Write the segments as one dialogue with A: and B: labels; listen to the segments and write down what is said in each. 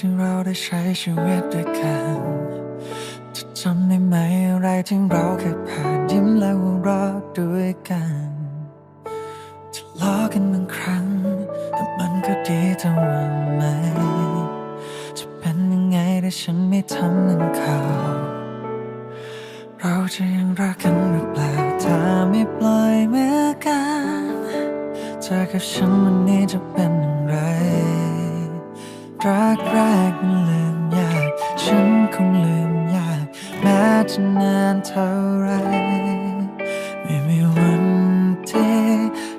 A: ที่เราได้ใช้ชีวิตด้วยกันจะจำได้ไหมอะไรที่เราเคยผ่านยิ้มและหัวเราะด้วยกันทะเลาะกันบางครั้ง แต่มันก็ดีเท่าไหม จะเป็นยังไงถ้าฉันไม่ทำนั่นเขาเราจะยังรักกันหรือเปล่าถ้าไม่ปล่อยมือกันเธอกับฉันวันนี้จะเป็นอย่างไร รักแรกมันลืมยาก ฉันคงลืมยาก แม้จะนานเท่าไรไม่มีวันที่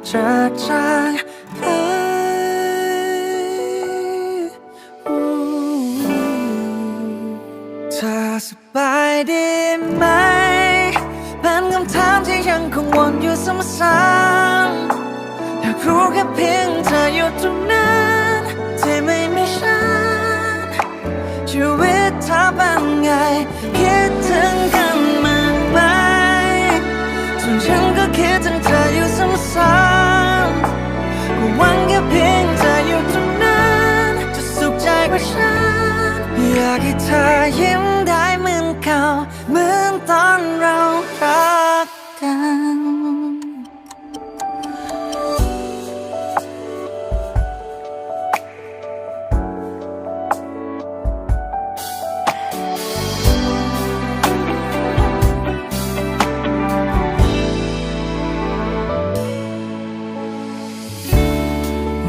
A: จะจางหายเธอสบายดีไหมเป็นคำถามที่ยังคงวนอยู่ซ้ำๆอยากรู้แค่เพียงเธอ อยากให้เธอยิ้มได้เหมือนเก่า เหมือนตอนเรารักกัน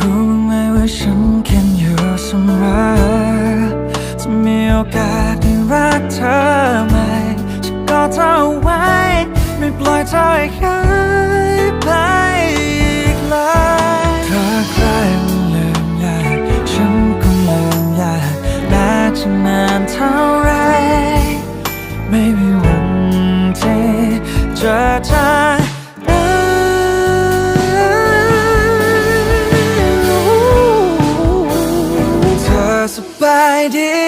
A: รู้ไหมว่าฉันเข็นอยู่เสมอ อกาสได้รักเธอไหมฉันก็เธอไว้ ไม่ปล่อยเธอให้หายไปอีกเลยเธอใครมันลืมยากฉันคงลืมยากแม้จะนานเท่าไร ไม่มีวันที่จะจางหายเธอสบายดี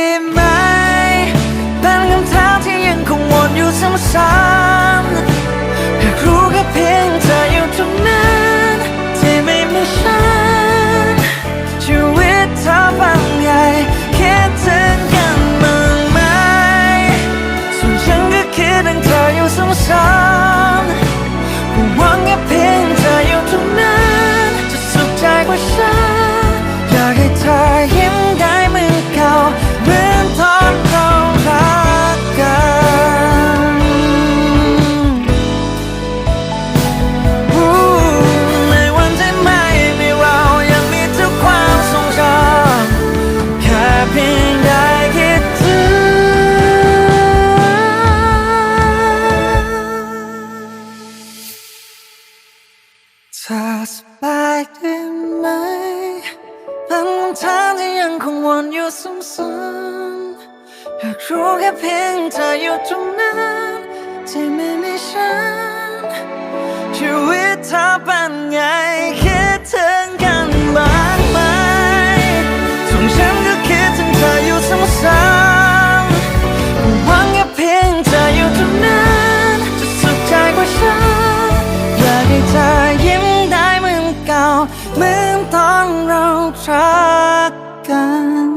A: สบายดีไหมบางทางที่ยังคงวนอยู่ซ้ำๆอยากรู้แค่เพียงเธออยู่ตรงนั้นที่ไม่มีฉันชีวิตเธอเป็นไง 感